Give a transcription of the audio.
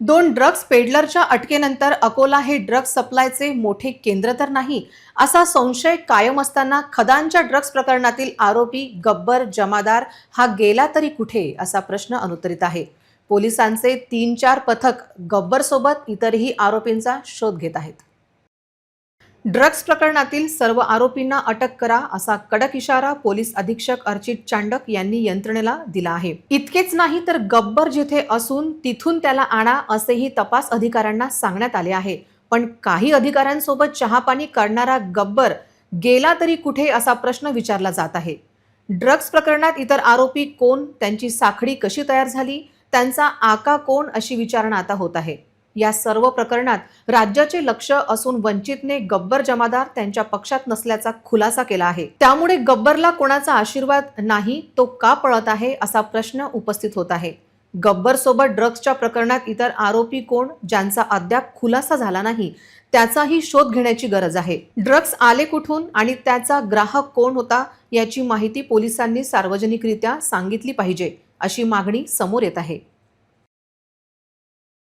दोन ड्रग्ज पेडलरच्या अटकेनंतर अकोला हे ड्रग्ज सप्लायचे मोठे केंद्र तर नाही असा संशय कायम असताना खदानच्या ड्रग्ज प्रकरणातील आरोपी गब्बर जमादार हा गेला तरी कुठे असा प्रश्न अनुत्तरित आहे. पोलिसांचे तीन चार पथक गब्बरसोबत इतरही आरोपींचा शोध घेत आहेत. ड्रग्ज प्रकरणातील सर्व आरोपींना अटक करा असा कडक इशारा पोलीस अधीक्षक अर्चित चांडक यांनी यंत्रणेला दिला आहे. इतकेच नाही तर गब्बर जिथे असून तिथून त्याला आणा असेही तपास अधिकाऱ्यांना सांगण्यात आले आहे. पण काही अधिकाऱ्यांसोबत चहापाणी करणारा गब्बर गेला तरी कुठे असा प्रश्न विचारला जात आहे. ड्रग्ज प्रकरणात इतर आरोपी कोण? त्यांची साखळी कशी तयार झाली? त्यांचा आका कोण? अशी विचारणा आता होत आहे. या सर्व प्रकरणात राज्याचे लक्ष असून वंचितने गब्बर जमादार त्यांच्या पक्षात नसल्याचा खुलासा केला आहे. त्यामुळे गब्बरला कोणाचा आशीर्वाद नाही तो का पळत आहे असा प्रश्न उपस्थित होत आहे. गब्बर सोबत ड्रग्सच्या प्रकरणात इतर आरोपी कोण ज्यांचा अद्याप खुलासा झाला नाही त्याचाही शोध घेण्याची गरज आहे. ड्रग्स आले कुठून आणि त्याचा ग्राहक कोण होता याची माहिती पोलिसांनी सार्वजनिकरित्या सांगितली पाहिजे अशी मागणी समोर येत आहे.